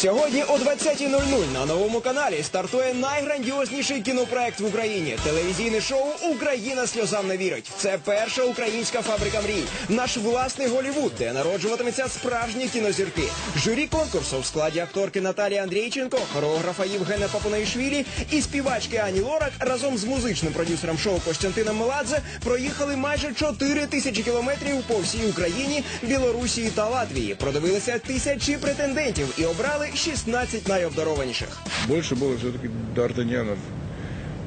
Сьогодні о 20.00 на новому каналі стартує найграндіозніший кінопроект в Україні телевізійне шоу Україна сльозам не вірить. Це перша українська фабрика мрій. Наш власний Голівуд, де народжуватиметься справжні кінозірки. Журі конкурсу в складі акторки Наталії Андрійченко, хореографа Євгена Папунаїшвілі і співачки Ані Лорак разом з музичним продюсером шоу Костянтином Меладзе проїхали майже 4 тисячі кілометрів по всій Україні, Білорусі та Латвії. Продивилися тисячі претендентів і обрали 16 найобдарованіших. Больше было все-таки Д'Артаньянов,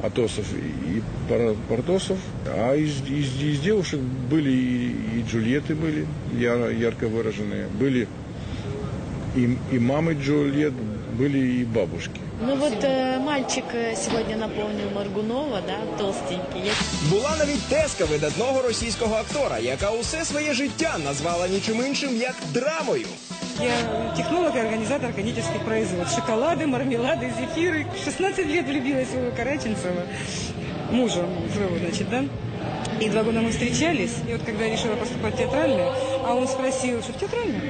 Атосов и Пар- Портосов. А из, из- из девушек были и, и Джульетты были яро- ярко выраженные, были и, и мамы Джульет, были и бабушки. Ну вот э, мальчик э, сегодня напомнил Маргунова, да, толстенький. Я Була навіть теска видатного російського актора, яка усе своє життя назвала нічим іншим як драмою. Я технолог и организатор кондитерских производств. Шоколады, мармелады, зефиры. 16 лет влюбилась в Караченцева, мужа своего, значит, да. И два года мы встречались, и вот когда я решила поступать в театральное, а он спросил, что в театральное?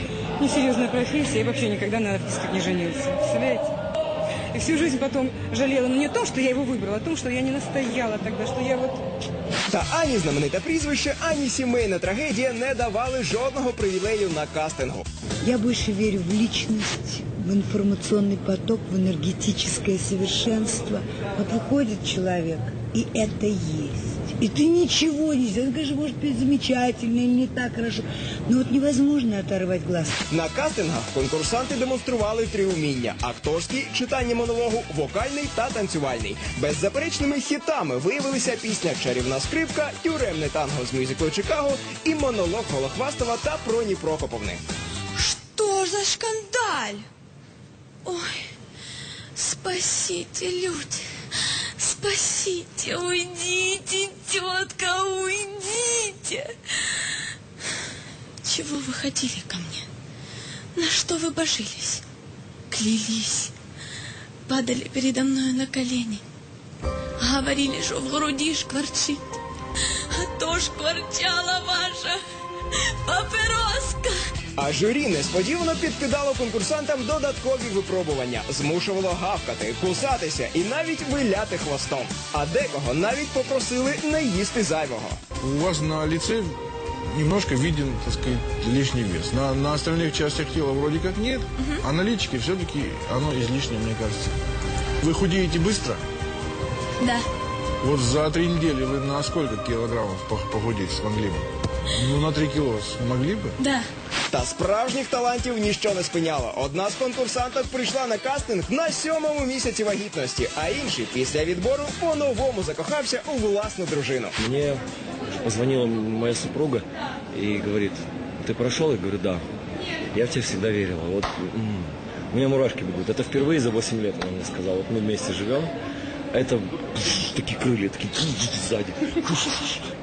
Несерьезная профессия, и вообще никогда на артистах не женился. Представляете? И всю жизнь потом жалела, но не о том, что я его выбрала, а о том, что я не настояла тогда, что я вот Та ані знамените прізвище, ані сімейна трагедія не давали жодного привілею на кастингу. Я больше верю в личность, в информационный поток, в энергетическое совершенство. Вот выходит человек, и это есть. И ты ничего не сделаешь. Он, конечно, может быть замечательно или не так хорошо. Но вот невозможно оторвать глаз. На кастингах конкурсанти демонстрували три уміння: акторський, читання монологу, вокальний та танцювальний. Беззаперечними хітами виявилися пісня Чарівна скрипка, тюремне танго з мюзиклу Чикаго і монолог Голохвастова та Проні Прокоповни. Что за шкандаль? Ой, спасите, люди, спасите, уйдите, тетка, уйдите. Чего вы ходили ко мне? На что вы божились? Клялись, падали передо мною на колени. Говорили, что в груди шкварчит, а то шкварчала ваша папироска. А журі несподівано підкидало конкурсантам додаткові випробування, змушувало гавкати, кусатися і навіть виляти хвостом. А декого навіть попросили не їсти зайвого. У вас на лице немножко виден, так сказать, лишний вес. На, на остальных частях тела вроде как нет, а на личике все-таки оно излишнее, мне кажется. Вы худеете быстро? Да. Вот за три недели вы на сколько килограммов пох- похудеть смогли бы? Ну, на три кило смогли бы? Да. Та справжніх талантів ніщо не спиняло. Одна з конкурсанток прийшла на кастинг на сьомому місяці вагітності, а інший після відбору по-новому закохався у власну дружину. Мне позвонила моя супруга и говорит, ты прошел? Я говорю, да. Я в тебя всегда верила. Вот м, у меня мурашки бегут. Это впервые за 8 лет она мне сказала. Вот мы вместе живем. Это такие крылья, такие сзади.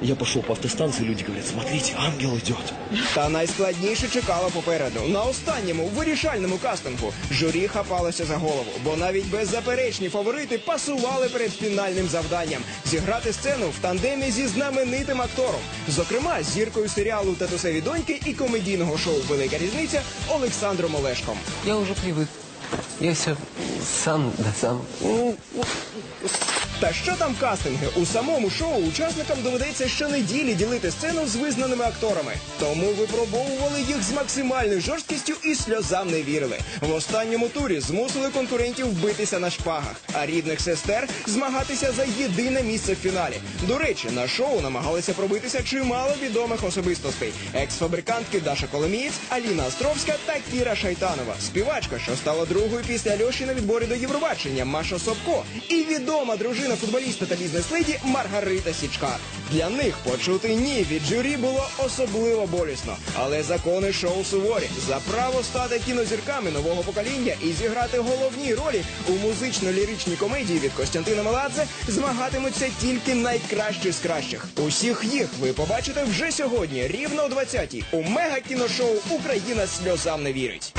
Я пошел по автостанции, люди говорят, смотрите, ангел идет. Та найскладніше чекало попереду. На останньому вирішальному кастингу журі хапалося за голову, бо навіть беззаперечні фаворити пасували перед фінальним завданням зіграти сцену в тандемі зі знаменитим актором, зокрема з зіркою серіалу Татусеві доньки і комедійного шоу Велика різниця Олександром Олешком. Я уже привык. Все сам да сам. Та що там кастинги? У самому шоу учасникам доведеться щонеділі ділити сцену з визнаними акторами. Тому випробовували їх з максимальною жорсткістю і сльозам не вірили. В останньому турі змусили конкурентів битися на шпагах, а рідних сестер змагатися за єдине місце в фіналі. До речі, на шоу намагалися пробитися чимало відомих особистостей: екс-фабрикантки Даша Коломієць, Аліна Островська та Кіра Шайтанова, співачка, що стала другою після Льоші на відборі до Євробачення Маша Собко і відома дружина футболіста та бізнес-леді Маргарита Січкар. Для них почути ні від журі було особливо болісно. Але закони шоу суворі за право стати кінозірками нового покоління і зіграти головні ролі у музично-ліричній комедії від Костянтина Меладзе змагатимуться тільки найкращі з кращих. Усіх їх ви побачите вже сьогодні, рівно о 20-й у мега кіношоу Україна сльозам не вірить.